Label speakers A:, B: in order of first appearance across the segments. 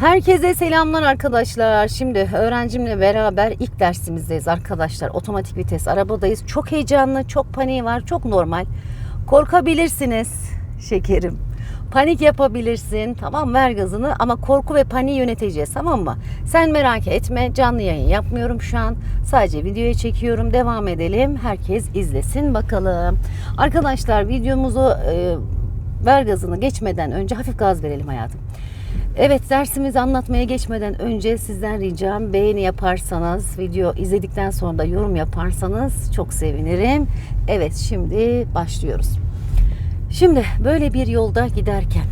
A: Herkese selamlar arkadaşlar. Şimdi öğrencimle beraber ilk dersimizdeyiz arkadaşlar. Otomatik vites arabadayız. Çok heyecanlı, çok paniği var, çok normal. Korkabilirsiniz şekerim. Panik yapabilirsin. Tamam ver gazını ama korku ve paniği yöneteceğiz tamam mı? Sen merak etme. Canlı yayın yapmıyorum şu an. Sadece videoya çekiyorum. Devam edelim. Herkes izlesin bakalım. Arkadaşlar videomuzu e, ver gazını geçmeden önce hafif gaz verelim hayatım. Evet dersimizi anlatmaya geçmeden önce sizden ricam beğeni yaparsanız, video izledikten sonra da yorum yaparsanız çok sevinirim. Evet şimdi başlıyoruz. Şimdi böyle bir yolda giderken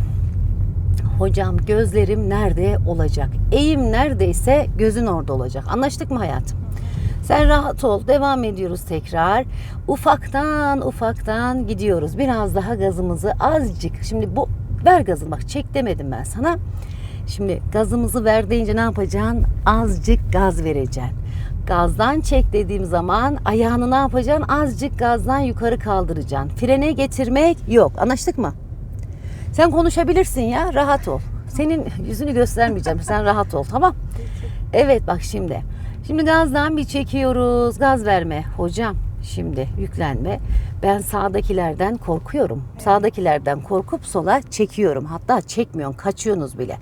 A: hocam gözlerim nerede olacak? Eğim neredeyse gözün orada olacak. Anlaştık mı hayatım? Sen rahat ol. Devam ediyoruz tekrar. Ufaktan ufaktan gidiyoruz. Biraz daha gazımızı azıcık. Şimdi bu ver gazını bak çek demedim ben sana. Şimdi gazımızı ver deyince ne yapacaksın? Azıcık gaz vereceksin. Gazdan çek dediğim zaman ayağını ne yapacaksın? Azıcık gazdan yukarı kaldıracaksın. Frene getirmek yok. Anlaştık mı? Sen konuşabilirsin ya. Rahat ol. Senin yüzünü göstermeyeceğim. Sen rahat ol tamam? Evet bak şimdi. Şimdi gazdan bir çekiyoruz. Gaz verme hocam. Şimdi yüklenme. Ben sağdakilerden korkuyorum. Sağdakilerden korkup sola çekiyorum. Hatta çekmiyorsun, kaçıyorsunuz bile.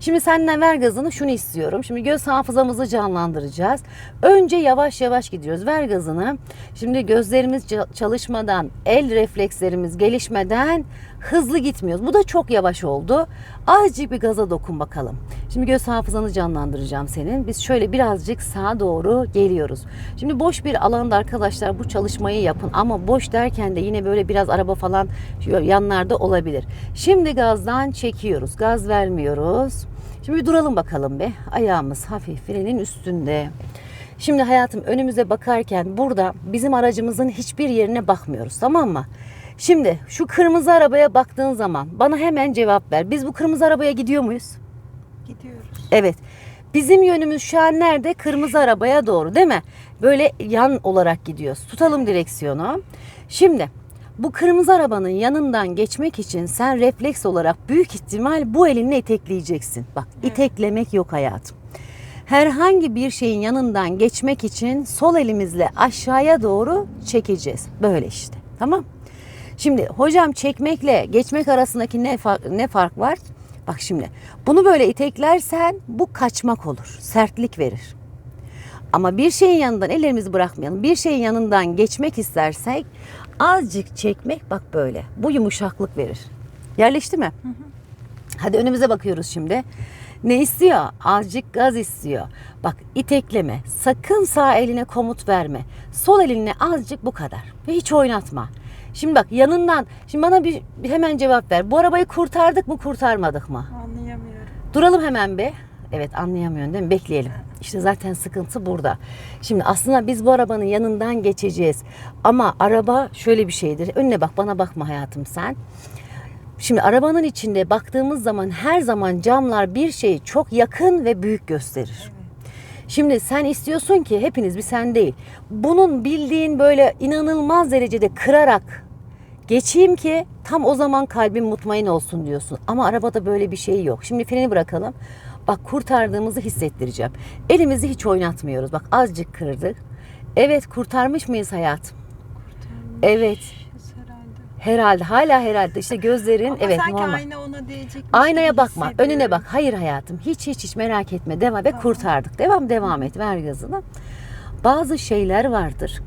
A: Şimdi senden ver gazını şunu istiyorum. Şimdi göz hafızamızı canlandıracağız. Önce yavaş yavaş gidiyoruz. Ver gazını. Şimdi gözlerimiz çalışmadan, el reflekslerimiz gelişmeden hızlı gitmiyoruz. Bu da çok yavaş oldu. Azıcık bir gaza dokun bakalım. Şimdi göz hafızanı canlandıracağım senin. Biz şöyle birazcık sağa doğru geliyoruz. Şimdi boş bir alanda arkadaşlar bu çalışmayı yapın. Ama boş derken de yine böyle biraz araba falan yanlarda olabilir. Şimdi gazdan çekiyoruz. Gaz vermiyoruz. Şimdi bir duralım bakalım be. Ayağımız hafif frenin üstünde. Şimdi hayatım önümüze bakarken burada bizim aracımızın hiçbir yerine bakmıyoruz tamam mı? Şimdi şu kırmızı arabaya baktığın zaman bana hemen cevap ver. Biz bu kırmızı arabaya gidiyor muyuz?
B: Gidiyoruz.
A: Evet. Bizim yönümüz şu an nerede? Kırmızı arabaya doğru değil mi? Böyle yan olarak gidiyoruz. Tutalım direksiyonu. Şimdi bu kırmızı arabanın yanından geçmek için sen refleks olarak büyük ihtimal bu elinle itekleyeceksin. Bak iteklemek yok hayatım. Herhangi bir şeyin yanından geçmek için sol elimizle aşağıya doğru çekeceğiz. Böyle işte. Tamam? Şimdi hocam çekmekle geçmek arasındaki ne fark, ne fark var? Bak şimdi bunu böyle iteklersen bu kaçmak olur. Sertlik verir. Ama bir şeyin yanından ellerimizi bırakmayalım. Bir şeyin yanından geçmek istersek azıcık çekmek bak böyle. Bu yumuşaklık verir. Yerleşti mi? Hadi önümüze bakıyoruz şimdi. Ne istiyor? Azıcık gaz istiyor. Bak itekleme. Sakın sağ eline komut verme. Sol eline azıcık bu kadar. Ve hiç oynatma. Şimdi bak yanından. Şimdi bana bir, bir hemen cevap ver. Bu arabayı kurtardık mı kurtarmadık mı?
B: Anlayamıyorum.
A: Duralım hemen be. Evet anlayamıyorsun değil mi? Bekleyelim. İşte zaten sıkıntı burada. Şimdi aslında biz bu arabanın yanından geçeceğiz. Ama araba şöyle bir şeydir. Önüne bak bana bakma hayatım sen. Şimdi arabanın içinde baktığımız zaman her zaman camlar bir şeyi çok yakın ve büyük gösterir. Şimdi sen istiyorsun ki hepiniz bir sen değil. Bunun bildiğin böyle inanılmaz derecede kırarak geçeyim ki tam o zaman kalbim mutmain olsun diyorsun. Ama arabada böyle bir şey yok. Şimdi freni bırakalım. Bak kurtardığımızı hissettireceğim. Elimizi hiç oynatmıyoruz. Bak azıcık kırdık. Evet kurtarmış mıyız hayatım? Evet.
B: Herhalde.
A: Herhalde hala herhalde işte gözlerin
B: Ama
A: evet
B: sanki
A: normal.
B: ayna ona değecek.
A: Aynaya bakma, önüne bak. Hayır hayatım, hiç hiç hiç merak etme. Devam ve kurtardık. Devam devam et, ver gazını. Bazı şeyler vardır.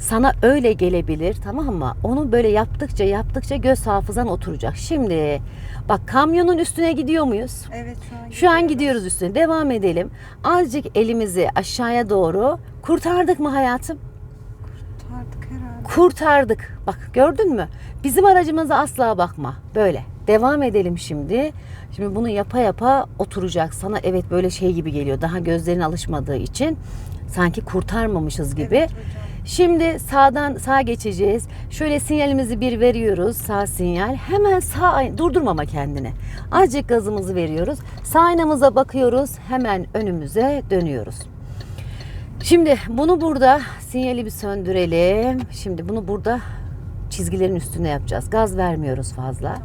A: Sana öyle gelebilir tamam mı? Onu böyle yaptıkça yaptıkça göz hafızan oturacak. Şimdi bak kamyonun üstüne gidiyor muyuz?
B: Evet şu an
A: Şu an gidiyoruz üstüne. Devam edelim. Azıcık elimizi aşağıya doğru kurtardık mı hayatım?
B: Kurtardık herhalde.
A: kurtardık. Bak gördün mü? Bizim aracımıza asla bakma. Böyle. Devam edelim şimdi. Şimdi bunu yapa yapa oturacak. Sana evet böyle şey gibi geliyor. Daha gözlerin alışmadığı için sanki kurtarmamışız gibi.
B: Evet hocam.
A: Şimdi sağdan sağa geçeceğiz. Şöyle sinyalimizi bir veriyoruz. Sağ sinyal. Hemen sağ durdurmama kendini. Azıcık gazımızı veriyoruz. Sağ aynamıza bakıyoruz. Hemen önümüze dönüyoruz. Şimdi bunu burada sinyali bir söndürelim. Şimdi bunu burada çizgilerin üstüne yapacağız. Gaz vermiyoruz fazla.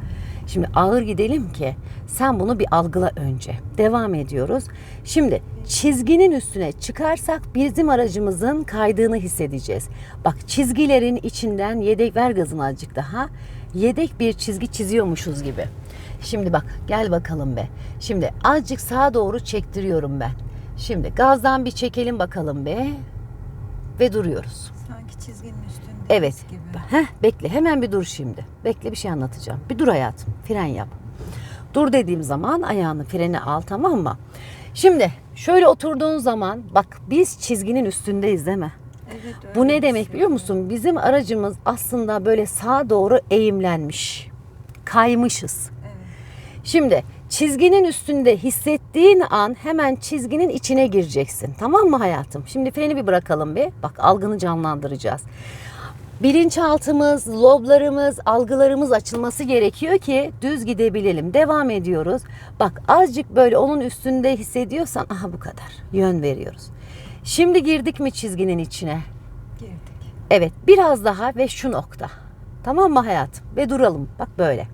A: Şimdi ağır gidelim ki sen bunu bir algıla önce. Devam ediyoruz. Şimdi çizginin üstüne çıkarsak bizim aracımızın kaydığını hissedeceğiz. Bak çizgilerin içinden yedek ver gazını azıcık daha. Yedek bir çizgi çiziyormuşuz gibi. Şimdi bak gel bakalım be. Şimdi azıcık sağa doğru çektiriyorum ben. Şimdi gazdan bir çekelim bakalım be. Ve duruyoruz.
B: Sanki çizginin üstündeyiz
A: Evet.
B: gibi.
A: Heh, bekle hemen bir dur şimdi. Bekle bir şey anlatacağım. Bir dur hayatım. Fren yap. Dur dediğim zaman ayağını frene al tamam mı? Şimdi şöyle oturduğun zaman bak biz çizginin üstündeyiz değil mi?
B: Evet,
A: Bu ne demek biliyor musun? Bizim aracımız aslında böyle sağa doğru eğimlenmiş. Kaymışız.
B: Evet.
A: Şimdi çizginin üstünde hissettiğin an hemen çizginin içine gireceksin. Tamam mı hayatım? Şimdi freni bir bırakalım bir. Bak algını canlandıracağız. Bilinçaltımız, loblarımız, algılarımız açılması gerekiyor ki düz gidebilelim. Devam ediyoruz. Bak azıcık böyle onun üstünde hissediyorsan aha bu kadar. Yön veriyoruz. Şimdi girdik mi çizginin içine?
B: Girdik.
A: Evet biraz daha ve şu nokta. Tamam mı hayatım? Ve duralım. Bak böyle.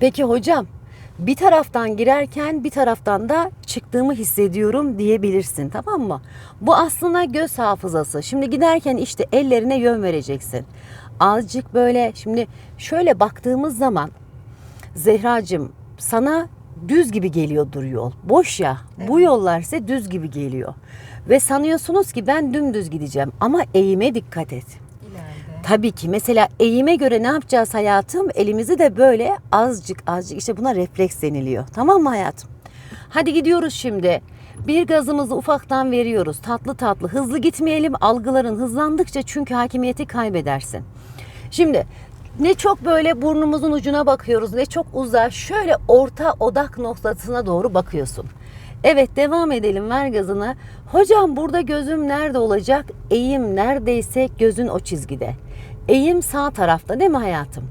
A: Peki hocam bir taraftan girerken bir taraftan da çıktığımı hissediyorum diyebilirsin tamam mı? Bu aslında göz hafızası. Şimdi giderken işte ellerine yön vereceksin. Azıcık böyle şimdi şöyle baktığımız zaman Zehracığım sana düz gibi geliyordur yol. Boş ya. Bu
B: Evet.
A: yollar ise düz gibi geliyor. Ve sanıyorsunuz ki ben dümdüz gideceğim ama eğime dikkat et. Tabii ki mesela eğime göre ne yapacağız hayatım? Elimizi de böyle azıcık azıcık işte buna refleks deniliyor. Tamam mı hayatım? Hadi gidiyoruz şimdi. Bir gazımızı ufaktan veriyoruz. Tatlı tatlı. Hızlı gitmeyelim. Algıların hızlandıkça çünkü hakimiyeti kaybedersin. Şimdi ne çok böyle burnumuzun ucuna bakıyoruz ne çok uzağa şöyle orta odak noktasına doğru bakıyorsun. Evet devam edelim ver gazını. Hocam burada gözüm nerede olacak? Eğim neredeyse gözün o çizgide. Eğim sağ tarafta değil mi hayatım?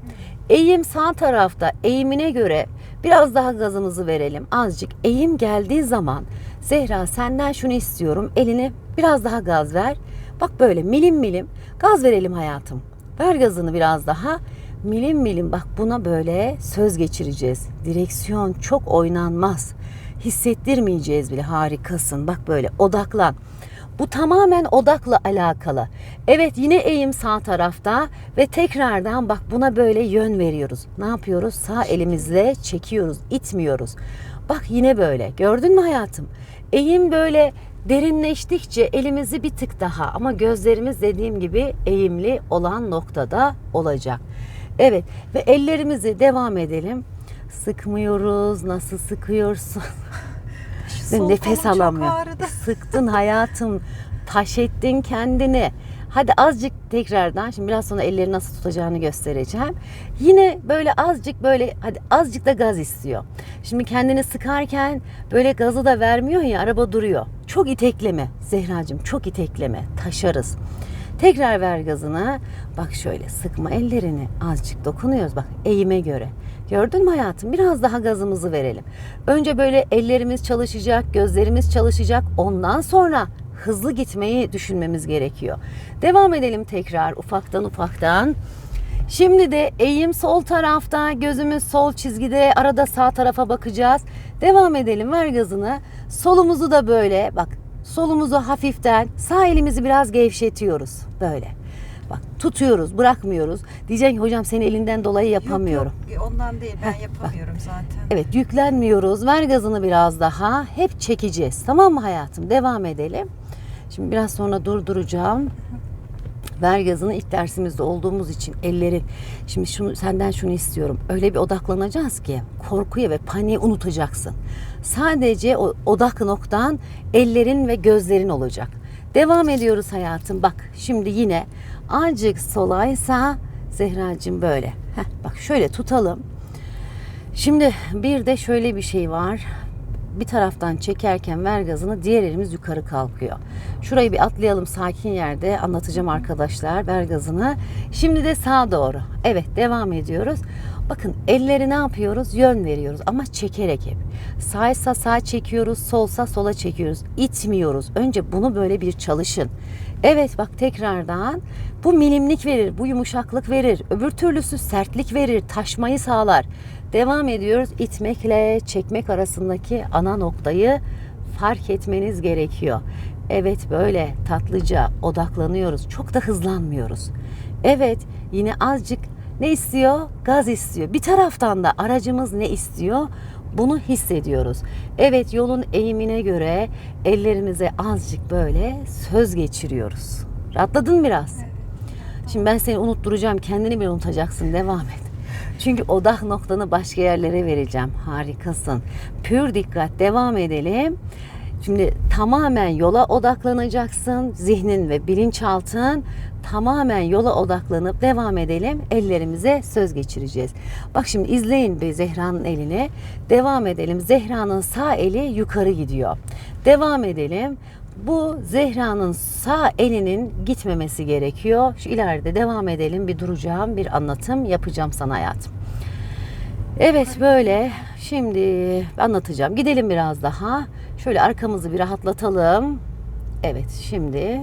A: Eğim sağ tarafta eğimine göre biraz daha gazımızı verelim. Azıcık eğim geldiği zaman Zehra senden şunu istiyorum. Eline biraz daha gaz ver. Bak böyle milim milim gaz verelim hayatım. Ver gazını biraz daha. Milim milim bak buna böyle söz geçireceğiz. Direksiyon çok oynanmaz. Hissettirmeyeceğiz bile harikasın. Bak böyle odaklan. Bu tamamen odakla alakalı. Evet yine eğim sağ tarafta ve tekrardan bak buna böyle yön veriyoruz. Ne yapıyoruz? Sağ elimizle çekiyoruz, itmiyoruz. Bak yine böyle. Gördün mü hayatım? Eğim böyle derinleştikçe elimizi bir tık daha ama gözlerimiz dediğim gibi eğimli olan noktada olacak. Evet ve ellerimizi devam edelim. Sıkmıyoruz. Nasıl sıkıyorsun?
B: Sol
A: nefes alamıyor. Sıktın hayatım. Taş ettin kendini. Hadi azıcık tekrardan şimdi biraz sonra elleri nasıl tutacağını göstereceğim. Yine böyle azıcık böyle hadi azıcık da gaz istiyor. Şimdi kendini sıkarken böyle gazı da vermiyor ya araba duruyor. Çok itekleme Zehracığım çok itekleme taşarız. Tekrar ver gazını. Bak şöyle sıkma ellerini. Azıcık dokunuyoruz bak eğime göre. Gördün mü hayatım? Biraz daha gazımızı verelim. Önce böyle ellerimiz çalışacak, gözlerimiz çalışacak. Ondan sonra hızlı gitmeyi düşünmemiz gerekiyor. Devam edelim tekrar ufaktan ufaktan. Şimdi de eğim sol tarafta, gözümüz sol çizgide, arada sağ tarafa bakacağız. Devam edelim, ver gazını. Solumuzu da böyle, bak solumuzu hafiften, sağ elimizi biraz gevşetiyoruz. Böyle. Bak tutuyoruz, bırakmıyoruz. Diyeceksin ki hocam senin elinden dolayı yapamıyorum.
B: Yok, yok, ondan değil ben yapamıyorum zaten.
A: Evet yüklenmiyoruz. Ver gazını biraz daha. Hep çekeceğiz. Tamam mı hayatım? Devam edelim. Şimdi biraz sonra durduracağım. Ver gazını ilk dersimizde olduğumuz için ellerin. Şimdi şunu senden şunu istiyorum. Öyle bir odaklanacağız ki korkuya ve paniği unutacaksın. Sadece o odak noktan ellerin ve gözlerin olacak. Devam ediyoruz hayatım. Bak şimdi yine azıcık solaysa Zehracığım böyle. Heh, bak şöyle tutalım. Şimdi bir de şöyle bir şey var. Bir taraftan çekerken ver gazını diğer elimiz yukarı kalkıyor. Şurayı bir atlayalım sakin yerde anlatacağım arkadaşlar ver gazını. Şimdi de sağa doğru. Evet devam ediyoruz. Bakın elleri ne yapıyoruz? Yön veriyoruz ama çekerek hep. Sağsa sağ çekiyoruz, solsa sola çekiyoruz. İtmiyoruz. Önce bunu böyle bir çalışın. Evet bak tekrardan bu milimlik verir, bu yumuşaklık verir. Öbür türlüsü sertlik verir, taşmayı sağlar. Devam ediyoruz. İtmekle çekmek arasındaki ana noktayı fark etmeniz gerekiyor. Evet böyle tatlıca odaklanıyoruz. Çok da hızlanmıyoruz. Evet yine azıcık ne istiyor? Gaz istiyor. Bir taraftan da aracımız ne istiyor? Bunu hissediyoruz. Evet yolun eğimine göre ellerimize azıcık böyle söz geçiriyoruz. Rahatladın biraz. Şimdi ben seni unutturacağım. Kendini bile unutacaksın. Devam et. Çünkü odak noktanı başka yerlere vereceğim. Harikasın. Pür dikkat. Devam edelim. Şimdi tamamen yola odaklanacaksın. Zihnin ve bilinçaltın tamamen yola odaklanıp devam edelim. Ellerimize söz geçireceğiz. Bak şimdi izleyin bir Zehra'nın elini. Devam edelim. Zehra'nın sağ eli yukarı gidiyor. Devam edelim. Bu Zehra'nın sağ elinin gitmemesi gerekiyor. Şu ileride devam edelim. Bir duracağım, bir anlatım yapacağım sana hayatım. Evet böyle. Şimdi anlatacağım. Gidelim biraz daha. Şöyle arkamızı bir rahatlatalım. Evet şimdi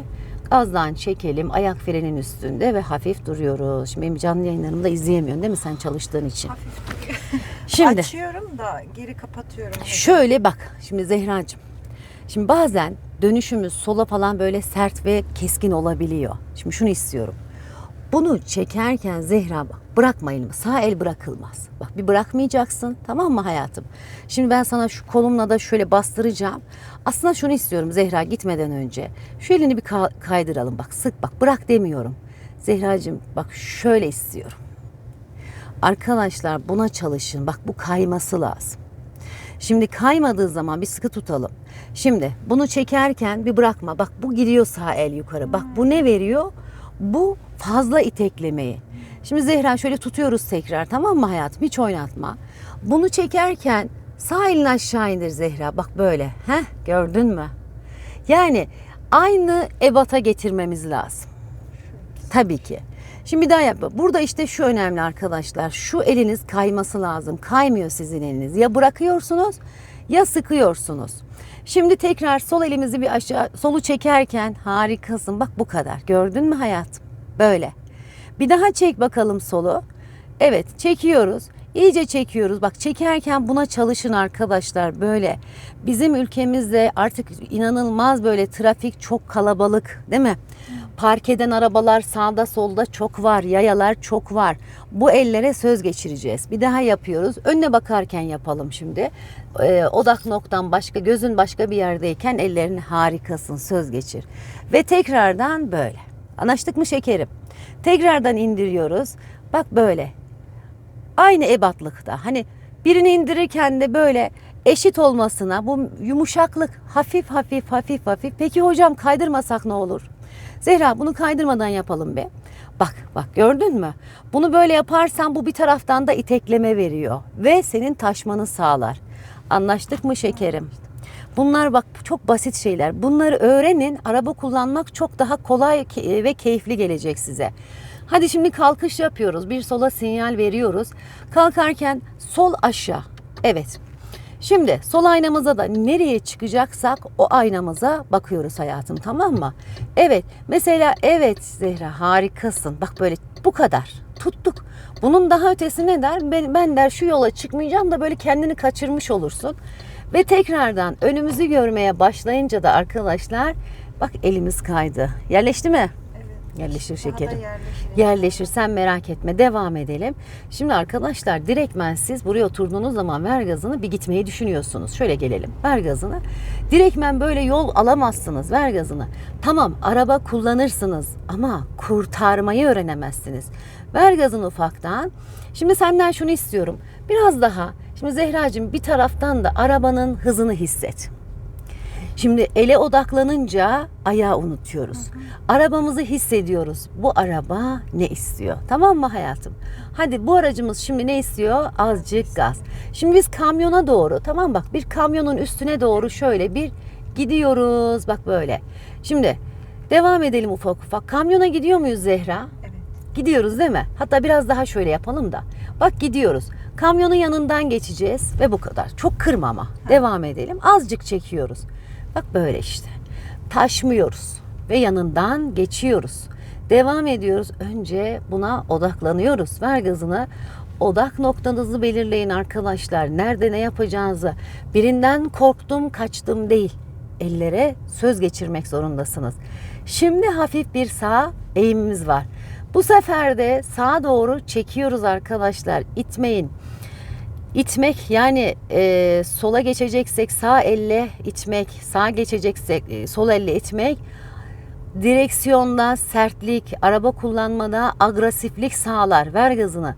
A: gazdan çekelim. Ayak frenin üstünde ve hafif duruyoruz. Şimdi benim canlı yayınlarımı da izleyemiyorsun değil mi sen çalıştığın için?
B: Hafif
A: Şimdi
B: Açıyorum da geri kapatıyorum.
A: Şöyle bak şimdi Zehracığım. Şimdi bazen dönüşümüz sola falan böyle sert ve keskin olabiliyor. Şimdi şunu istiyorum. Bunu çekerken Zehra bak bırakma elimi. Sağ el bırakılmaz. Bak bir bırakmayacaksın tamam mı hayatım? Şimdi ben sana şu kolumla da şöyle bastıracağım. Aslında şunu istiyorum Zehra gitmeden önce. Şu elini bir ka- kaydıralım bak sık bak bırak demiyorum. Zehracığım bak şöyle istiyorum. Arkadaşlar buna çalışın. Bak bu kayması lazım. Şimdi kaymadığı zaman bir sıkı tutalım. Şimdi bunu çekerken bir bırakma. Bak bu gidiyor sağ el yukarı. Bak bu ne veriyor? Bu fazla iteklemeyi. Şimdi Zehra şöyle tutuyoruz tekrar tamam mı hayatım? Hiç oynatma. Bunu çekerken sağ elini aşağı indir Zehra. Bak böyle. Heh gördün mü? Yani aynı ebata getirmemiz lazım. Tabii ki. Şimdi bir daha yap. Burada işte şu önemli arkadaşlar. Şu eliniz kayması lazım. Kaymıyor sizin eliniz. Ya bırakıyorsunuz ya sıkıyorsunuz. Şimdi tekrar sol elimizi bir aşağı solu çekerken harikasın. Bak bu kadar. Gördün mü hayatım? Böyle. Bir daha çek bakalım solu. Evet çekiyoruz. İyice çekiyoruz. Bak çekerken buna çalışın arkadaşlar böyle. Bizim ülkemizde artık inanılmaz böyle trafik çok kalabalık değil mi? Park eden arabalar sağda solda çok var. Yayalar çok var. Bu ellere söz geçireceğiz. Bir daha yapıyoruz. Önüne bakarken yapalım şimdi. Ee, odak noktan başka, gözün başka bir yerdeyken ellerin harikasın. Söz geçir. Ve tekrardan böyle. Anlaştık mı şekerim? Tekrardan indiriyoruz. Bak böyle aynı ebatlıkta. Hani birini indirirken de böyle eşit olmasına bu yumuşaklık hafif hafif hafif hafif. Peki hocam kaydırmasak ne olur? Zehra bunu kaydırmadan yapalım be. Bak bak gördün mü? Bunu böyle yaparsan bu bir taraftan da itekleme veriyor ve senin taşmanı sağlar. Anlaştık mı şekerim? Bunlar bak çok basit şeyler. Bunları öğrenin. Araba kullanmak çok daha kolay ke- ve keyifli gelecek size. Hadi şimdi kalkış yapıyoruz. Bir sola sinyal veriyoruz. Kalkarken sol aşağı. Evet. Şimdi sol aynamıza da nereye çıkacaksak o aynamıza bakıyoruz hayatım tamam mı? Evet mesela evet Zehra harikasın. Bak böyle bu kadar tuttuk. Bunun daha ötesi ne der? Ben, ben der şu yola çıkmayacağım da böyle kendini kaçırmış olursun. Ve tekrardan önümüzü görmeye başlayınca da arkadaşlar bak elimiz kaydı. Yerleşti mi? Yerleşir
B: Daha da
A: şekerim.
B: yerleşir.
A: Yerleşir sen merak etme devam edelim. Şimdi arkadaşlar direktmen siz buraya oturduğunuz zaman ver gazını bir gitmeyi düşünüyorsunuz. Şöyle gelelim ver gazını. Direktmen böyle yol alamazsınız ver gazını. Tamam araba kullanırsınız ama kurtarmayı öğrenemezsiniz. Ver gazını ufaktan. Şimdi senden şunu istiyorum. Biraz daha. Şimdi Zehracığım bir taraftan da arabanın hızını hisset. Şimdi ele odaklanınca ayağı unutuyoruz. Arabamızı hissediyoruz. Bu araba ne istiyor? Tamam mı hayatım? Hadi bu aracımız şimdi ne istiyor? Azıcık gaz. Şimdi biz kamyona doğru tamam bak bir kamyonun üstüne doğru şöyle bir gidiyoruz. Bak böyle. Şimdi devam edelim ufak ufak. Kamyona gidiyor muyuz Zehra?
B: Evet.
A: Gidiyoruz değil mi? Hatta biraz daha şöyle yapalım da. Bak gidiyoruz. Kamyonun yanından geçeceğiz ve bu kadar. Çok kırma ama. Devam edelim. Azıcık çekiyoruz. Bak böyle işte. Taşmıyoruz ve yanından geçiyoruz. Devam ediyoruz. Önce buna odaklanıyoruz. Ver gazını. Odak noktanızı belirleyin arkadaşlar. Nerede ne yapacağınızı. Birinden korktum, kaçtım değil. Ellere söz geçirmek zorundasınız. Şimdi hafif bir sağ eğimimiz var. Bu sefer de sağa doğru çekiyoruz arkadaşlar. İtmeyin. İtmek yani e, sola geçeceksek sağ elle itmek, sağa geçeceksek e, sol elle itmek, direksiyonda sertlik, araba kullanmada agresiflik sağlar. Ver gazını.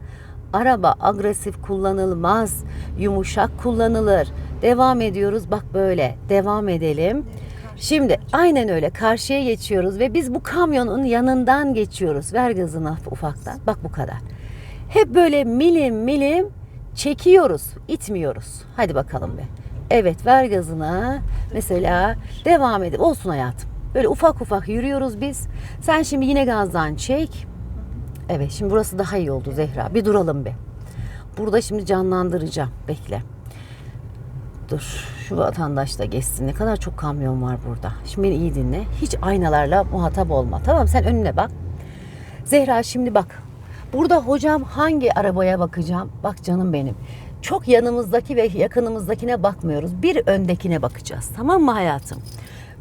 A: Araba agresif kullanılmaz, yumuşak kullanılır. Devam ediyoruz. Bak böyle. Devam edelim. Şimdi aynen öyle karşıya geçiyoruz ve biz bu kamyonun yanından geçiyoruz. Ver gazını ufaktan. Bak bu kadar. Hep böyle milim milim çekiyoruz, itmiyoruz. Hadi bakalım be. Evet ver gazını. Mesela devam edip olsun hayatım. Böyle ufak ufak yürüyoruz biz. Sen şimdi yine gazdan çek. Evet şimdi burası daha iyi oldu Zehra. Bir duralım be. Burada şimdi canlandıracağım. Bekle. Dur şu vatandaş da geçsin. Ne kadar çok kamyon var burada. Şimdi beni iyi dinle. Hiç aynalarla muhatap olma. Tamam sen önüne bak. Zehra şimdi bak. Burada hocam hangi arabaya bakacağım? Bak canım benim. Çok yanımızdaki ve yakınımızdakine bakmıyoruz. Bir öndekine bakacağız. Tamam mı hayatım?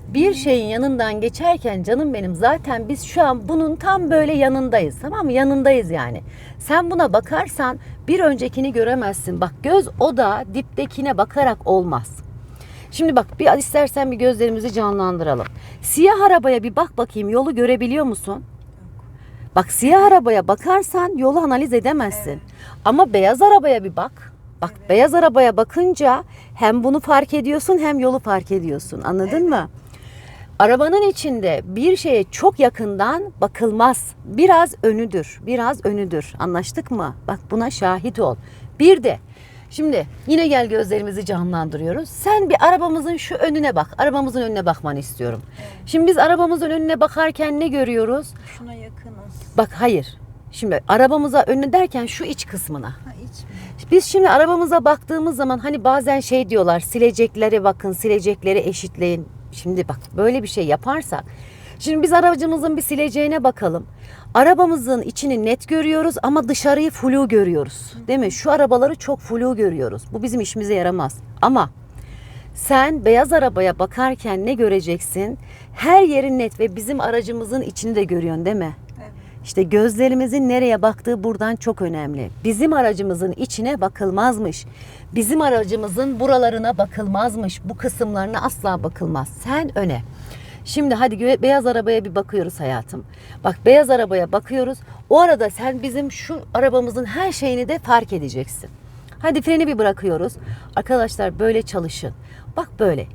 A: Bir şeyin yanından geçerken canım benim zaten biz şu an bunun tam böyle yanındayız. Tamam mı? Yanındayız yani. Sen buna bakarsan bir öncekini göremezsin. Bak göz o da diptekine bakarak olmaz. Şimdi bak bir istersen bir gözlerimizi canlandıralım. Siyah arabaya bir bak bakayım yolu görebiliyor musun? Bak siyah arabaya bakarsan yolu analiz edemezsin. Ama beyaz arabaya bir bak. Bak beyaz arabaya bakınca hem bunu fark ediyorsun hem yolu fark ediyorsun. Anladın mı? Arabanın içinde bir şeye çok yakından bakılmaz. Biraz önüdür. Biraz önüdür. Anlaştık mı? Bak buna şahit ol. Bir de şimdi yine gel gözlerimizi canlandırıyoruz. Sen bir arabamızın şu önüne bak. Arabamızın önüne bakmanı istiyorum. Şimdi biz arabamızın önüne bakarken ne görüyoruz?
B: Şuna.
A: Bak hayır. Şimdi arabamıza önüne derken şu iç kısmına.
B: Ha iç mi?
A: Biz şimdi arabamıza baktığımız zaman hani bazen şey diyorlar sileceklere bakın silecekleri eşitleyin. Şimdi bak böyle bir şey yaparsak. Şimdi biz aracımızın bir sileceğine bakalım. Arabamızın içini net görüyoruz ama dışarıyı flu görüyoruz. Değil mi? Şu arabaları çok flu görüyoruz. Bu bizim işimize yaramaz. Ama sen beyaz arabaya bakarken ne göreceksin? Her yeri net ve bizim aracımızın içini de görüyorsun değil mi? İşte gözlerimizin nereye baktığı buradan çok önemli. Bizim aracımızın içine bakılmazmış. Bizim aracımızın buralarına bakılmazmış. Bu kısımlarına asla bakılmaz. Sen öne. Şimdi hadi beyaz arabaya bir bakıyoruz hayatım. Bak beyaz arabaya bakıyoruz. O arada sen bizim şu arabamızın her şeyini de fark edeceksin. Hadi freni bir bırakıyoruz. Arkadaşlar böyle çalışın. Bak böyle.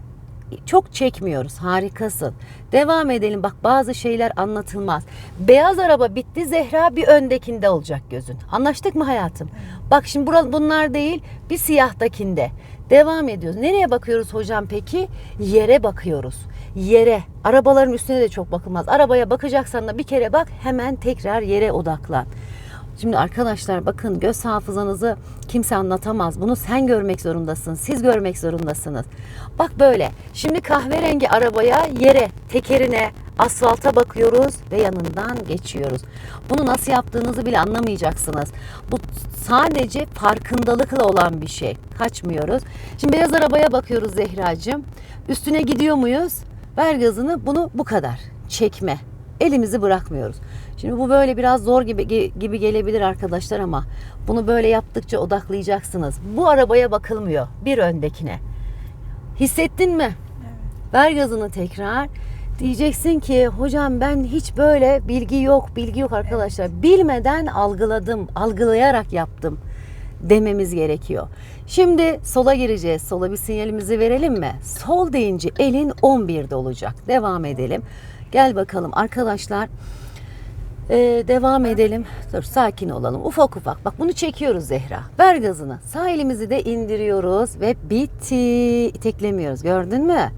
A: Çok çekmiyoruz. Harikasın. Devam edelim. Bak bazı şeyler anlatılmaz. Beyaz araba bitti. Zehra bir öndekinde olacak gözün. Anlaştık mı hayatım? Bak şimdi bura- bunlar değil. Bir siyahtakinde. Devam ediyoruz. Nereye bakıyoruz hocam peki? Yere bakıyoruz. Yere. Arabaların üstüne de çok bakılmaz. Arabaya bakacaksan da bir kere bak hemen tekrar yere odaklan. Şimdi arkadaşlar bakın göz hafızanızı kimse anlatamaz. Bunu sen görmek zorundasın. Siz görmek zorundasınız. Bak böyle. Şimdi kahverengi arabaya yere, tekerine, asfalta bakıyoruz ve yanından geçiyoruz. Bunu nasıl yaptığınızı bile anlamayacaksınız. Bu sadece farkındalıkla olan bir şey. Kaçmıyoruz. Şimdi beyaz arabaya bakıyoruz Zehracığım. Üstüne gidiyor muyuz? Ver gazını. Bunu bu kadar. Çekme. Elimizi bırakmıyoruz. Şimdi bu böyle biraz zor gibi gibi gelebilir arkadaşlar ama bunu böyle yaptıkça odaklayacaksınız. Bu arabaya bakılmıyor. Bir öndekine. Hissettin mi? Ver gazını tekrar. Diyeceksin ki hocam ben hiç böyle bilgi yok, bilgi yok arkadaşlar. Bilmeden algıladım, algılayarak yaptım dememiz gerekiyor. Şimdi sola gireceğiz. Sola bir sinyalimizi verelim mi? Sol deyince elin 11'de olacak. Devam edelim. Gel bakalım arkadaşlar. Ee, devam edelim. Dur sakin olalım. Ufak ufak. Bak bunu çekiyoruz Zehra. Ver gazını. Sağ elimizi de indiriyoruz ve bitti. İteklemiyoruz. Gördün mü?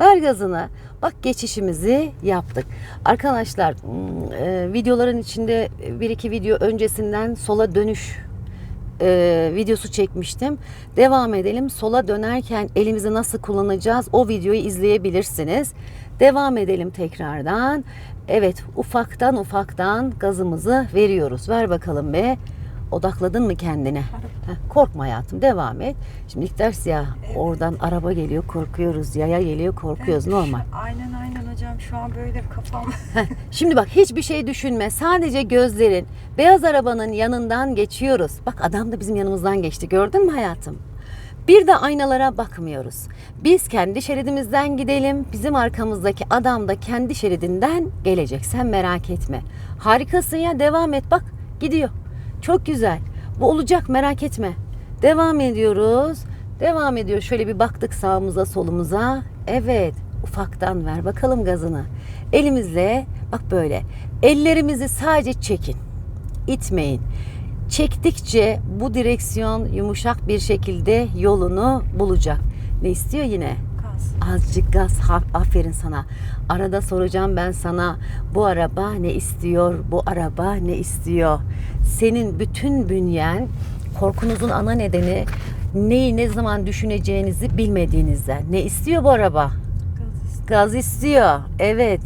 A: Ver gazını. Bak geçişimizi yaptık. Arkadaşlar hmm, e, videoların içinde bir iki video öncesinden sola dönüş e, videosu çekmiştim. Devam edelim. Sola dönerken elimizi nasıl kullanacağız? O videoyu izleyebilirsiniz. Devam edelim tekrardan. Evet, ufaktan ufaktan gazımızı veriyoruz. Ver bakalım be. Odakladın mı kendine? Heh, korkma hayatım, devam et. Şimdi ilk ders ya,
B: Evet.
A: oradan araba geliyor, korkuyoruz. Yaya geliyor, korkuyoruz. Normal.
B: Aynen aynen hocam şu an böyle kafam.
A: Şimdi bak hiçbir şey düşünme. Sadece gözlerin. Beyaz arabanın yanından geçiyoruz. Bak adam da bizim yanımızdan geçti. Gördün mü hayatım? Bir de aynalara bakmıyoruz. Biz kendi şeridimizden gidelim. Bizim arkamızdaki adam da kendi şeridinden gelecek. Sen merak etme. Harikasın ya devam et bak gidiyor. Çok güzel. Bu olacak merak etme. Devam ediyoruz. Devam ediyor. Şöyle bir baktık sağımıza solumuza. Evet ufaktan ver bakalım gazını. Elimizle bak böyle ellerimizi sadece çekin. İtmeyin. Çektikçe bu direksiyon yumuşak bir şekilde yolunu bulacak. Ne istiyor yine?
B: Gaz.
A: Azıcık gaz. Aferin sana. Arada soracağım ben sana. Bu araba ne istiyor? Bu araba ne istiyor? Senin bütün bünyen korkunuzun ana nedeni neyi ne zaman düşüneceğinizi bilmediğinizden. Ne istiyor bu araba?
B: Gaz istiyor.
A: Gaz istiyor. Evet.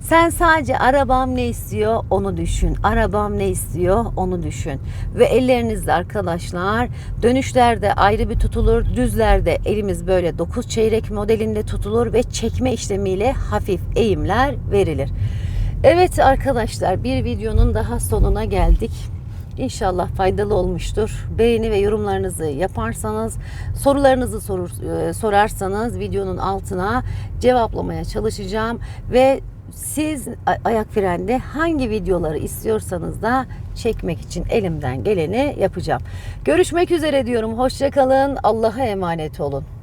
A: Sen sadece arabam ne istiyor onu düşün. Arabam ne istiyor onu düşün. Ve ellerinizle arkadaşlar dönüşlerde ayrı bir tutulur. Düzlerde elimiz böyle 9 çeyrek modelinde tutulur ve çekme işlemiyle hafif eğimler verilir. Evet arkadaşlar bir videonun daha sonuna geldik. İnşallah faydalı olmuştur. Beğeni ve yorumlarınızı yaparsanız, sorularınızı sorur, e, sorarsanız videonun altına cevaplamaya çalışacağım ve siz ayak frende hangi videoları istiyorsanız da çekmek için elimden geleni yapacağım. Görüşmek üzere diyorum. Hoşçakalın. Allah'a emanet olun.